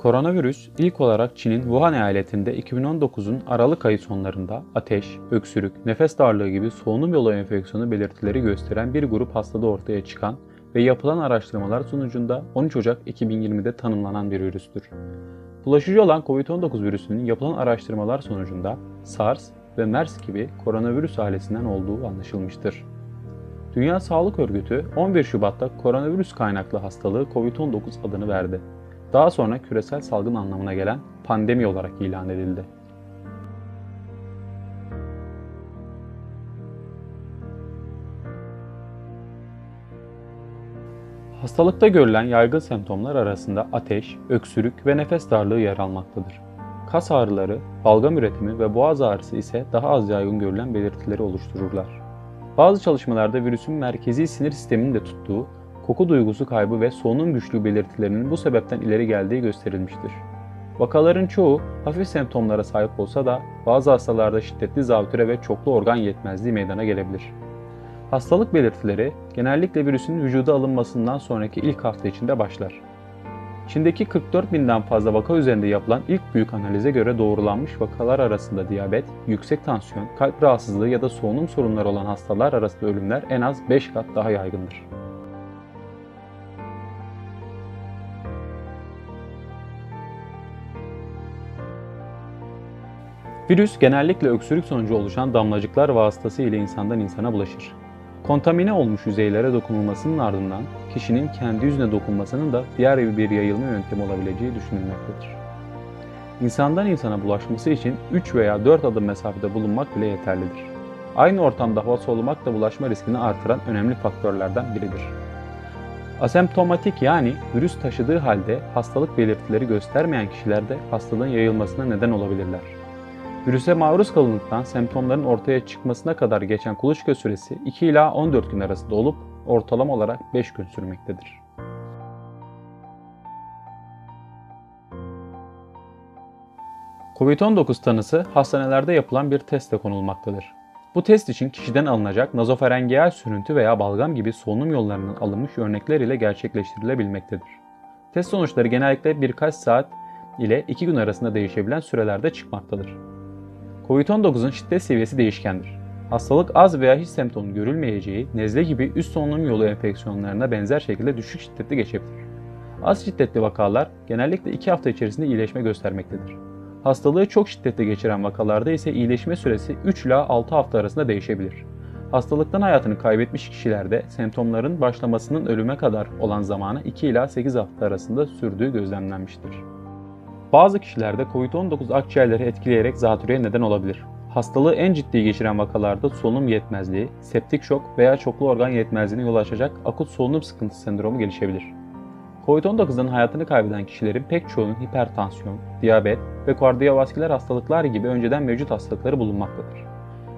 Koronavirüs ilk olarak Çin'in Wuhan eyaletinde 2019'un Aralık ayı sonlarında ateş, öksürük, nefes darlığı gibi solunum yolu enfeksiyonu belirtileri gösteren bir grup hastada ortaya çıkan ve yapılan araştırmalar sonucunda 13 Ocak 2020'de tanımlanan bir virüstür. Bulaşıcı olan COVID-19 virüsünün yapılan araştırmalar sonucunda SARS ve MERS gibi koronavirüs ailesinden olduğu anlaşılmıştır. Dünya Sağlık Örgütü 11 Şubat'ta koronavirüs kaynaklı hastalığı COVID-19 adını verdi. Daha sonra küresel salgın anlamına gelen pandemi olarak ilan edildi. Hastalıkta görülen yaygın semptomlar arasında ateş, öksürük ve nefes darlığı yer almaktadır. Kas ağrıları, balgam üretimi ve boğaz ağrısı ise daha az yaygın görülen belirtileri oluştururlar. Bazı çalışmalarda virüsün merkezi sinir sistemini de tuttuğu, koku duygusu kaybı ve solunum güçlüğü belirtilerinin bu sebepten ileri geldiği gösterilmiştir. Vakaların çoğu hafif semptomlara sahip olsa da bazı hastalarda şiddetli zatüre ve çoklu organ yetmezliği meydana gelebilir. Hastalık belirtileri genellikle virüsün vücuda alınmasından sonraki ilk hafta içinde başlar. Çin'deki 44 binden fazla vaka üzerinde yapılan ilk büyük analize göre doğrulanmış vakalar arasında diyabet, yüksek tansiyon, kalp rahatsızlığı ya da solunum sorunları olan hastalar arasında ölümler en az 5 kat daha yaygındır. Virüs genellikle öksürük sonucu oluşan damlacıklar vasıtası ile insandan insana bulaşır. Kontamine olmuş yüzeylere dokunulmasının ardından kişinin kendi yüzüne dokunmasının da diğer bir yayılma yöntemi olabileceği düşünülmektedir. İnsandan insana bulaşması için 3 veya 4 adım mesafede bulunmak bile yeterlidir. Aynı ortamda hava solumak da bulaşma riskini artıran önemli faktörlerden biridir. Asemptomatik yani virüs taşıdığı halde hastalık belirtileri göstermeyen kişilerde hastalığın yayılmasına neden olabilirler. Virüse maruz kalındıktan semptomların ortaya çıkmasına kadar geçen kuluçka süresi 2 ila 14 gün arasında olup ortalama olarak 5 gün sürmektedir. Covid-19 tanısı hastanelerde yapılan bir testle konulmaktadır. Bu test için kişiden alınacak nazofarengeal sürüntü veya balgam gibi solunum yollarının alınmış örnekler ile gerçekleştirilebilmektedir. Test sonuçları genellikle birkaç saat ile 2 gün arasında değişebilen sürelerde çıkmaktadır. Covid-19'un şiddet seviyesi değişkendir. Hastalık az veya hiç semptom görülmeyeceği nezle gibi üst solunum yolu enfeksiyonlarına benzer şekilde düşük şiddetli geçebilir. Az şiddetli vakalar genellikle 2 hafta içerisinde iyileşme göstermektedir. Hastalığı çok şiddetli geçiren vakalarda ise iyileşme süresi 3 ila 6 hafta arasında değişebilir. Hastalıktan hayatını kaybetmiş kişilerde semptomların başlamasının ölüme kadar olan zamanı 2 ila 8 hafta arasında sürdüğü gözlemlenmiştir. Bazı kişilerde COVID-19 akciğerleri etkileyerek zatürreye neden olabilir. Hastalığı en ciddi geçiren vakalarda solunum yetmezliği, septik şok veya çoklu organ yetmezliğine yol açacak akut solunum sıkıntısı sendromu gelişebilir. COVID-19'dan hayatını kaybeden kişilerin pek çoğunun hipertansiyon, diyabet ve kardiyovasküler hastalıklar gibi önceden mevcut hastalıkları bulunmaktadır.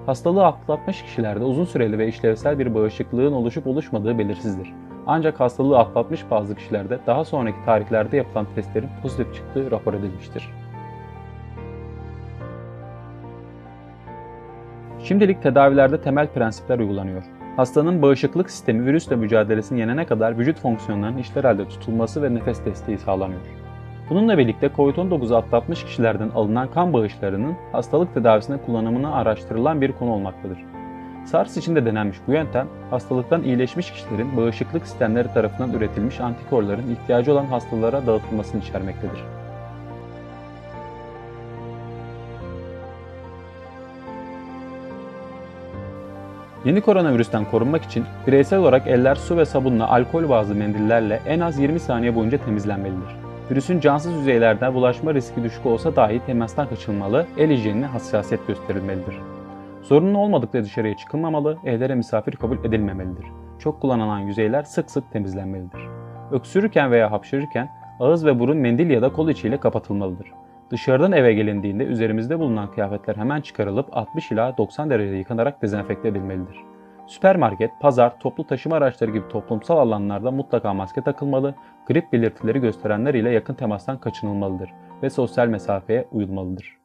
Hastalığı atlatmış kişilerde uzun süreli ve işlevsel bir bağışıklığın oluşup oluşmadığı belirsizdir. Ancak hastalığı atlatmış bazı kişilerde daha sonraki tarihlerde yapılan testlerin pozitif çıktığı rapor edilmiştir. Şimdilik tedavilerde temel prensipler uygulanıyor. Hastanın bağışıklık sistemi virüsle mücadelesini yenene kadar vücut fonksiyonlarının işler halde tutulması ve nefes desteği sağlanıyor. Bununla birlikte COVID-19'u atlatmış kişilerden alınan kan bağışlarının hastalık tedavisinde kullanımına araştırılan bir konu olmaktadır. SARS için de denenmiş bu yöntem, hastalıktan iyileşmiş kişilerin bağışıklık sistemleri tarafından üretilmiş antikorların ihtiyacı olan hastalara dağıtılmasını içermektedir. Yeni koronavirüsten korunmak için bireysel olarak eller su ve sabunla alkol bazlı mendillerle en az 20 saniye boyunca temizlenmelidir. Virüsün cansız yüzeylerden bulaşma riski düşük olsa dahi temastan kaçınmalı, el hijyenine hassasiyet gösterilmelidir. Zorunlu olmadıkça dışarıya çıkılmamalı, evlere misafir kabul edilmemelidir. Çok kullanılan yüzeyler sık sık temizlenmelidir. Öksürürken veya hapşırırken ağız ve burun mendil ya da kol içiyle kapatılmalıdır. Dışarıdan eve gelindiğinde üzerimizde bulunan kıyafetler hemen çıkarılıp 60 ila 90 derecede yıkanarak dezenfekte edilmelidir. Süpermarket, pazar, toplu taşıma araçları gibi toplumsal alanlarda mutlaka maske takılmalı, grip belirtileri gösterenler ile yakın temastan kaçınılmalıdır ve sosyal mesafeye uyulmalıdır.